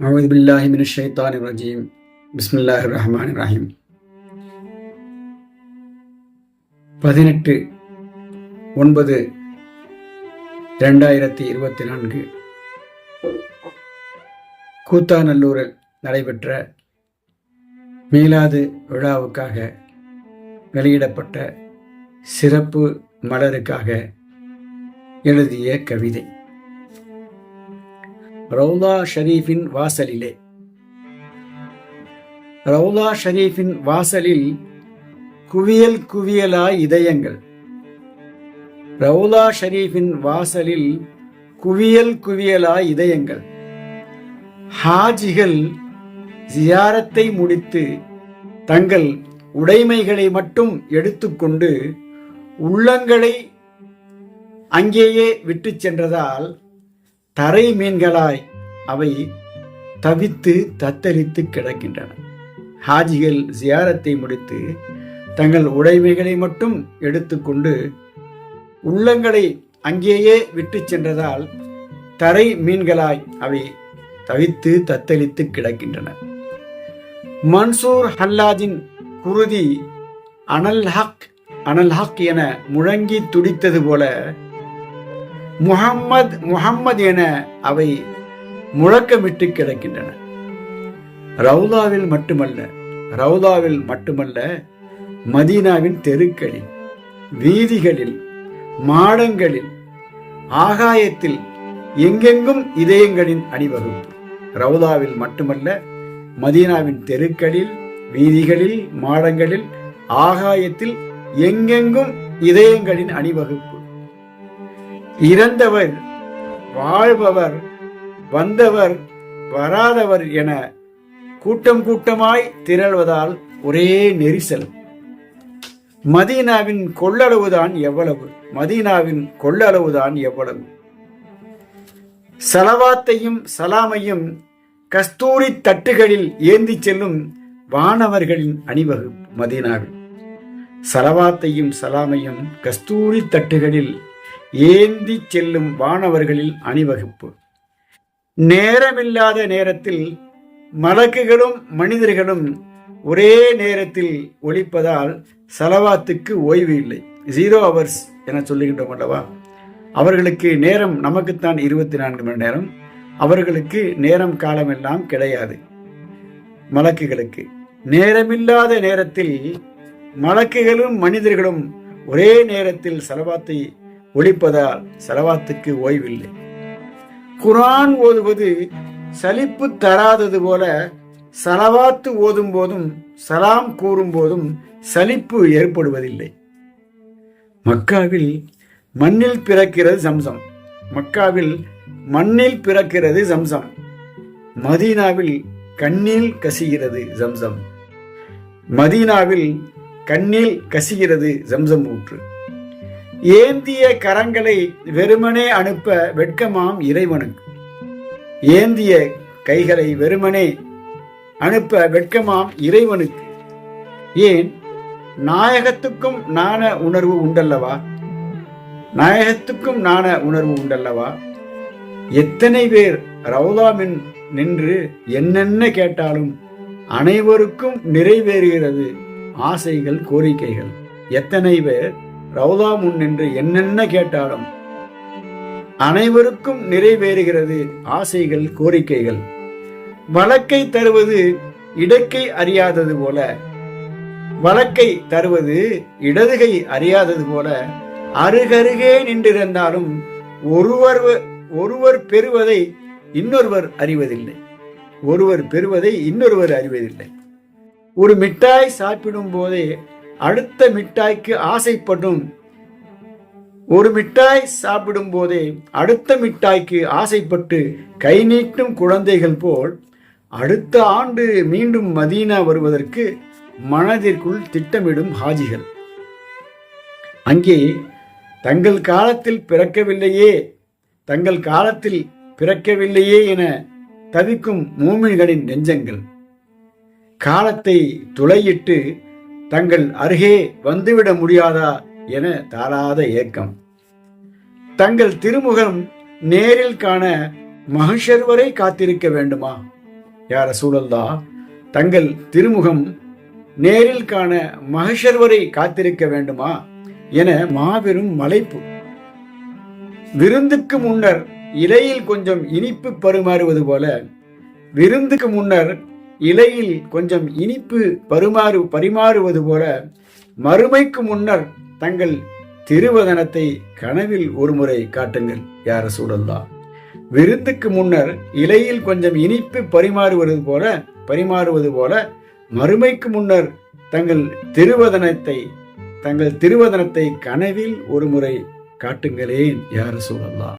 அவது பில்லாஹிமின் ஷைத்தான் ரஜீம் பிஸ்மில்லாஹ் ரஹ்மான் ரஹீம் பதினெட்டு ஒன்பது ரெண்டாயிரத்தி இருபத்தி நான்கு. கூத்தாநல்லூரில் நடைபெற்ற மீலாது விழாவுக்காக வெளியிடப்பட்ட சிறப்பு மலருக்காக எழுதிய கவிதை. ரவுலா ஷரீஃபின் வாசலிலே. ரவுலா ஷரீஃபின் வாசலில் குவியல் குவியலாய் இதயங்கள். ரவுலா ஷரீஃபின் வாசலில் குவியல் குவியலாய் இதயங்கள். ஹாஜிகள் ஜியாரத்தை முடித்து தங்கள் உடைமைகளை மட்டும் எடுத்துக்கொண்டு உள்ளங்களை அங்கேயே விட்டு சென்றதால் தரை மீன்களாய் அவை தவித்து தத்தளித்து கிடக்கின்றன. ஹாஜிகள் ஜியாரத்தை முடித்து தங்கள் உடைமைகளை மட்டும் எடுத்துக்கொண்டு உள்ளங்களை அங்கேயே விட்டு சென்றதால் தரை மீன்களாய் அவை தவித்து தத்தளித்து கிடக்கின்றன. மன்சூர் ஹல்லாஜின் குருதி அனல் ஹக் அனல் ஹக் என முழங்கி துடித்தது போல முகம்மது முகம்மது என அவை முழக்கமிட்டு கிடக்கின்றன. ரவுதாவில் மட்டுமல்ல ரவுதாவில் மட்டுமல்ல மதீனாவின் தெருக்களில் வீதிகளில் மாடங்களில் ஆகாயத்தில் எங்கெங்கும் இதயங்களின் அணிவகுப்பு ரவுதாவில் மட்டுமல்ல மதீனாவின் தெருக்களில் வீதிகளில் மாடங்களில் ஆகாயத்தில் எங்கெங்கும் இதயங்களின் அணிவகுப்பு. இறந்தவர் வாழ்பவர் வந்தவர் வராதவர் என கூட்டம் கூட்டமாய் திரள்வதால் ஒரே நெரிசல். மதீனாவின் கொள்ளளவுதான் எவ்வளவு? மதீனாவின் கொள்ளளவுதான் எவ்வளவு? சலவாத்தையும் சலாமையும் கஸ்தூரி தட்டுகளில் ஏந்தி செல்லும் வானவர்களின் அணிவகுப்பு மதீனாவில். சலவாத்தையும் சலாமையும் கஸ்தூரி தட்டுகளில் ஏந்தி செல்லும் வானவர்களில் அணிவகுப்பு. நேரமில்லாத நேரத்தில் மலக்குகளும் மனிதர்களும் ஒரே நேரத்தில் ஒழிப்பதால் செலவாத்துக்கு ஓய்வு இல்லை. ஜீரோ அவர்ஸ் என சொல்லுகின்றோம் அல்லவா? அவர்களுக்கு நேரம் நமக்குத்தான் இருபத்தி நான்கு மணி நேரம். அவர்களுக்கு நேரம் காலமெல்லாம் கிடையாது மலக்குகளுக்கு. நேரமில்லாத நேரத்தில் மலக்குகளும் மனிதர்களும் ஒரே நேரத்தில் செலவாத்தை ஒழிப்பதால் செலவாத்துக்கு ஓய்வில்லை. குரான் ஓதுவது சலிப்பு தராதது போல சலவாத்து ஓதும் போதும் சலாம் கூறும் போதும் சலிப்பு ஏற்படுவதில்லை. மக்காவில் மண்ணில் பிறக்கிறது சம்சம். மக்காவில் மண்ணில் பிறக்கிறது சம்சம். மதீனாவில் கண்ணில் கசிகிறது ஜம்சம் மதீனாவில் கண்ணில் கசிகிறது ஜம்சம் ஊற்று. ஏந்திய கரங்களை வெறுமனே அனுப்ப வெட்கமாம் இறைவனுக்கு. ஏந்திய கைகளை வெறுமனே அனுப்ப வெட்கமாம் இறைவனுக்கு. ஏன்? நாயகத்துக்கும் நாண உணர்வு உண்டல்லவா? நாயகத்துக்கும் நாண உணர்வு உண்டல்லவா? எத்தனை பேர் ரவுதாமின் நின்று என்னென்ன கேட்டாலும் அனைவருக்கும் நிறைவேறுகிறது ஆசைகள் கோரிக்கைகள். எத்தனை பேர் ரவுதா முன் நின்று என்னென்ன கேட்டாலும் அனைவருக்கும் நிறைவேறுகிறது ஆசைகள் கோரிக்கைகள். வழக்கை தருவது இடக்கை அறியாதது போல வழக்கை தருவது இடதுகை அறியாதது போல அருகருகே நின்றிருந்தாலும் ஒருவர் ஒருவர் பெறுவதை இன்னொருவர் அறிவதில்லை. ஒருவர் பெறுவதை இன்னொருவர் அறிவதில்லை. ஒரு மிட்டாய் சாப்பிடும் போதே அடுத்த மிட்டாய்க்கு ஆசைப்படும். ஒரு மிட்டாய் சாப்பிடும் போதே அடுத்த மிட்டாய்க்கு ஆசைப்பட்டு கை நீட்டும் குழந்தைகள் போல் அடுத்த ஆண்டு மீண்டும் மதீனா வருவதற்கு மனதிற்குள் திட்டமிடும் ஹாஜிகள். அங்கே தங்கள் காலத்தில் பிறக்கவில்லையே தங்கள் காலத்தில் பிறக்கவில்லையே என தவிக்கும் மூமின்களின் நெஞ்சங்கள். காலத்தை துளையிட்டு தங்கள் அருகே வந்துவிட முடியாதா என தாராத ஏக்கம். தங்கள் திருமுகம் நேரில் காண மகிஷர் வரை காத்திருக்க வேண்டுமா? யார சூழல்தா தங்கள் திருமுகம் நேரில் காண மகஷர் வரை காத்திருக்க வேண்டுமா? என மாபெரும் மலைப்பு. விருந்துக்கு முன்னர் இலையில் கொஞ்சம் இனிப்பு பரிமாறுவது போல விருந்துக்கு முன்னர் இலையில் கொஞ்சம் இனிப்பு பரிமாறு பரிமாறுவது போல மறுமைக்கு முன்னர் தங்கள் திருவதனத்தை கனவில் ஒருமுறை காட்டுங்கள் யார சூழல்லா விருந்துக்கு முன்னர் இலையில் கொஞ்சம் இனிப்பு பரிமாறுவது போல பரிமாறுவது போல மறுமைக்கு முன்னர் தங்கள் திருவதனத்தை தங்கள் திருவதனத்தை கனவில் ஒருமுறை காட்டுங்களேன் யார சூழல்லா